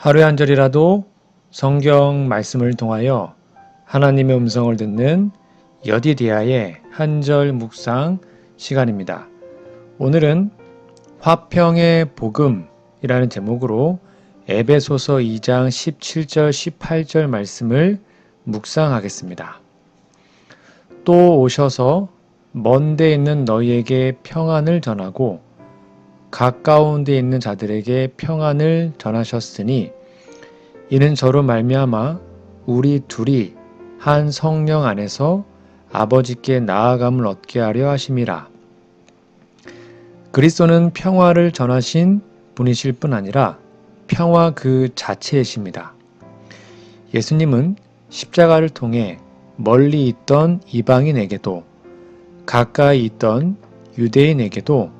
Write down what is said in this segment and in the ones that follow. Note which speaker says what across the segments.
Speaker 1: 하루에 한 절이라도 성경 말씀을 통하여 하나님의 음성을 듣는 여디디아의 한절 묵상 시간입니다. 오늘은 화평의 복음이라는 제목으로 에베소서 2장 17절 18절 말씀을 묵상하겠습니다. 또 오셔서 먼데 있는 너희에게 평안을 전하고 가까운 데 있는 자들에게 평안을 전하셨으니 이는 저로 말미암아 우리 둘이 한 성령 안에서 아버지께 나아감을 얻게 하려 하심이라. 그리스도는 평화를 전하신 분이실 뿐 아니라 평화 그 자체이십니다. 예수님은 십자가를 통해 멀리 있던 이방인에게도 가까이 있던 유대인에게도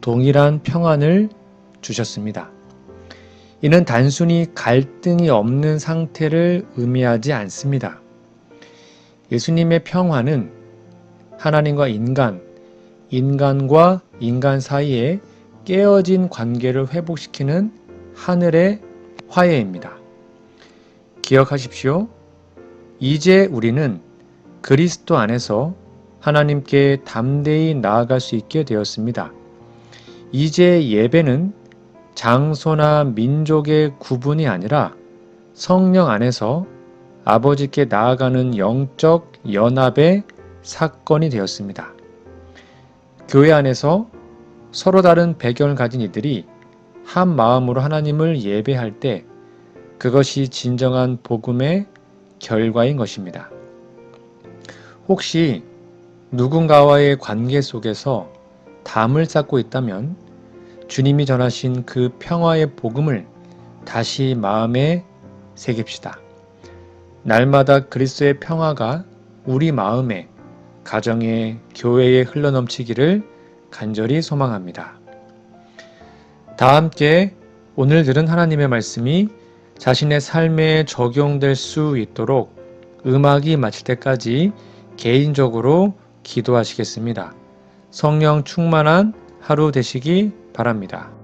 Speaker 1: 동일한 평안을 주셨습니다. 이는 단순히 갈등이 없는 상태를 의미하지 않습니다. 예수님의 평화는 하나님과 인간, 인간과 인간 사이에 깨어진 관계를 회복시키는 하늘의 화해입니다. 기억하십시오. 이제 우리는 그리스도 안에서 하나님께 담대히 나아갈 수 있게 되었습니다. 이제 예배는 장소나 민족의 구분이 아니라 성령 안에서 아버지께 나아가는 영적 연합의 사건이 되었습니다. 교회 안에서 서로 다른 배경을 가진 이들이 한 마음으로 하나님을 예배할 때 그것이 진정한 복음의 결과인 것입니다. 혹시 누군가와의 관계 속에서 담을 쌓고 있다면 주님이 전하신 그 평화의 복음을 다시 마음에 새깁시다. 날마다 그리스도의 평화가 우리 마음에, 가정에, 교회에 흘러넘치기를 간절히 소망합니다. 다 함께 오늘 들은 하나님의 말씀이 자신의 삶에 적용될 수 있도록 음악이 마칠 때까지 개인적으로 기도하시겠습니다. 성령 충만한 하루 되시기 바랍니다.